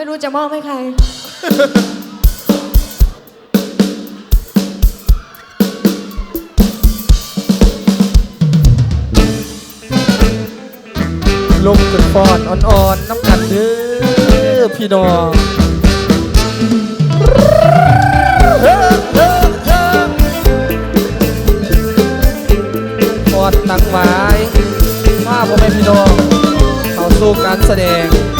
ไม่รู้จะมอบให้ใคร ลมขึ้นฟอนอ่อนๆน้ำกันเด้อพี่น้องฟอนตั้งไว้มาพ่อแม่พี่น้องเข้าสู่การแสดง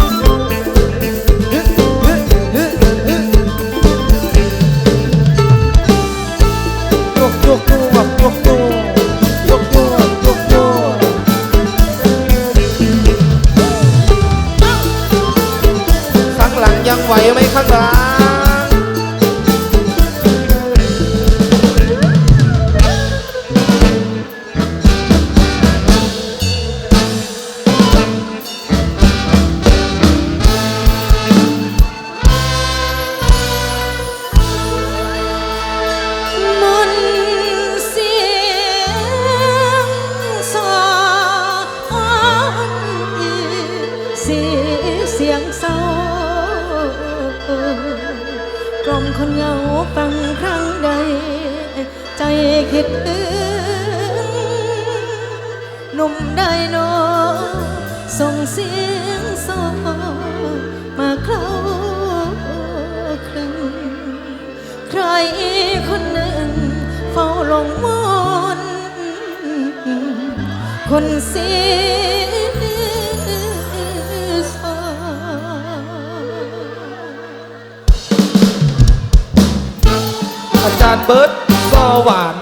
ยังไหวไหมครับ กล่อมคนเหงาฟังครั้งใด ใจคิดถึงหนุ่มได้โนอส่งเสียงสอมาเคล้าคลึงใครคนหนึ่ง เฝ้าลงมนคนเสีย จานเบิร์ดซอหวาน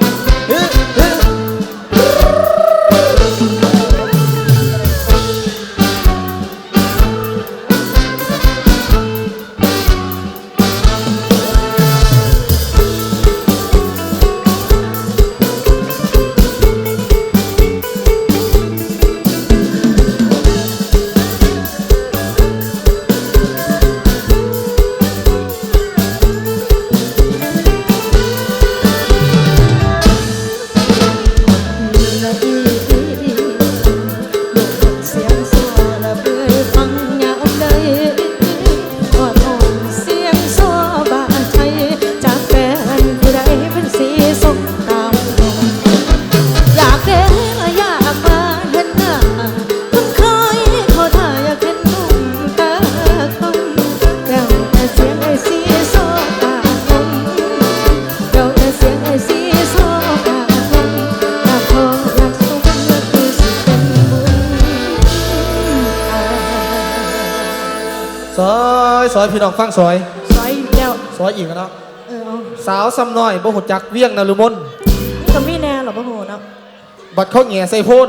ซอยซอยพี่น้องฟังซอยสวยเดียวซอยอีกแล้วเนาะเออเอาสาวซ้ำน้อยบ่หุ่จักเวียงนารุมนก็มีแน่หรอพ่อโหเนาะบัดเขาแง่ใส่โพ่น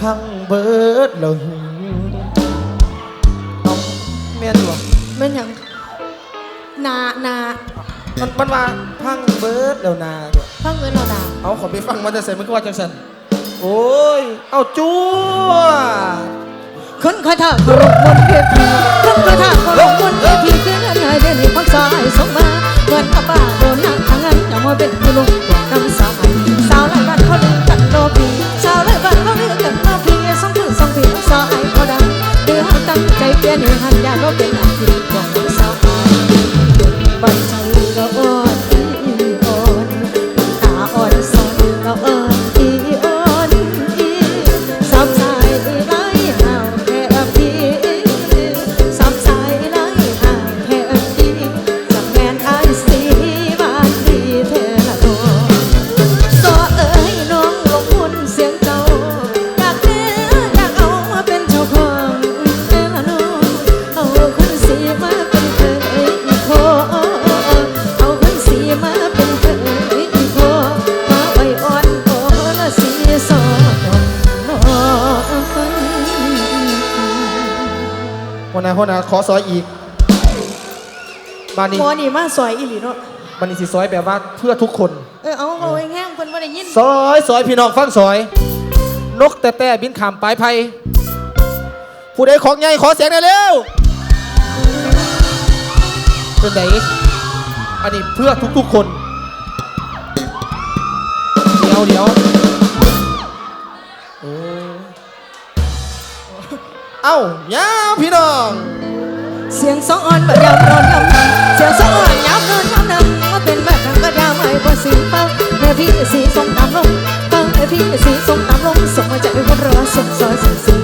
พังเบิร์ดเลยเอาแม่นบ่แม่นหยังนานามันมันว่าพังเบิร์ดแล้วนาเนี่ยฟังเงินเราดาเอาขอไปฟังมันจะใส่มันก็ว่าจังสันโอ้ย เอาจู้ คุณคอยทาเคารพบนเวทีคุณคอยทาเคารพบนเวทีคือเงินไงเดนี้พักสายสงมาเงินกับบ้าโดนนักทางนั้นอย่ามาเป็นผู้ลุกนำสายสาวไล่บ้านเขาลือกันโลพีสาวไล่บ้านเขาลือกันโลพีสองคืนสองปีสาวไอ้เขาดังเดือดตั้งใจเปลี่ยนให้หันยาโรเป็นอาชีพของสาวบันใจ หัวหน้าหัวหน้าขอซอยอีกบานนี้หมอนี่มาสวยอีหลีเนาะบานนี้สิซอยแบบว่าเพื่อทุกคน เออเอาเอาไว้แห้งเพิ่นบ่ได้ยินซอยซอยพี่น้องฟังซอย นกแต่แต่บินขามปลายไผ่ผู้ใดของใหญ่ขอเสียงหน่อยเร็วเป็นไหนอันนี้เพื่อทุกๆคน เดี๋ยวเดี๋ยว เอ้ายาวพี่น้อง เสียงสองอ่อนแบบยามร้อนยามหนำเสียงสองอ่อนยามร้อนยามหนำมาเป็นแบบนั้นก็ดาไม่บ่สีฟังแม่พี่สีส่งตามลมฟังแม่พี่สีส่งตามลงส่งมาจากคนรอส่งซอยส่งสิ